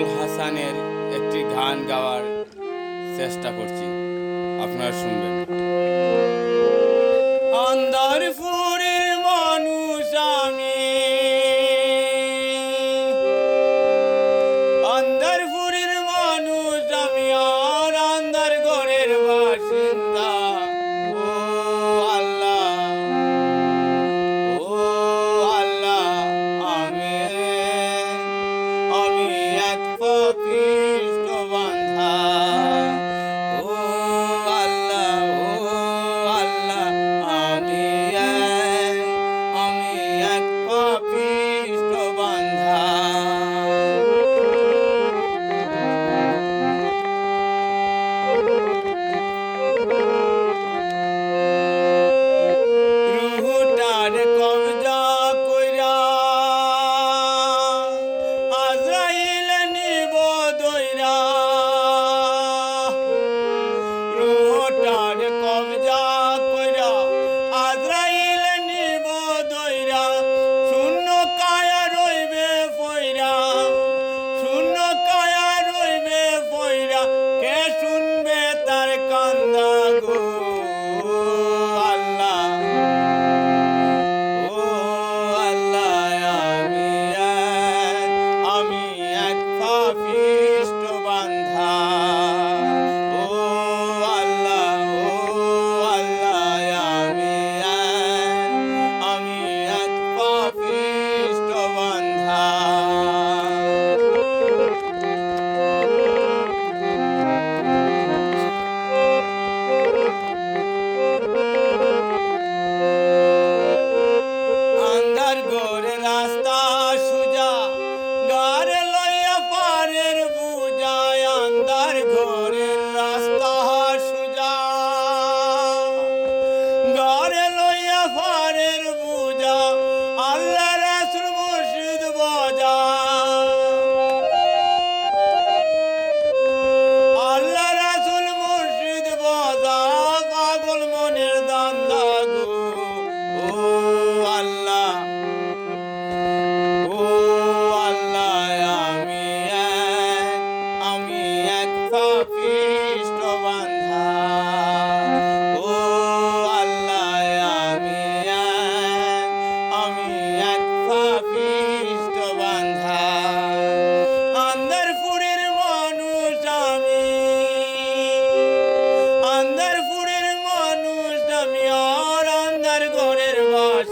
আজমল হাসানের একটি গান গাওয়ার চেষ্টা করছি। আপনারা শুনবেন। আন্দার Azrael.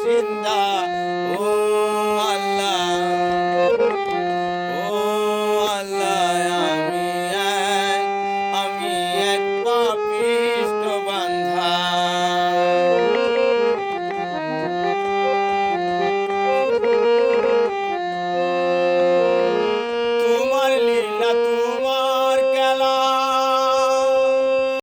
In the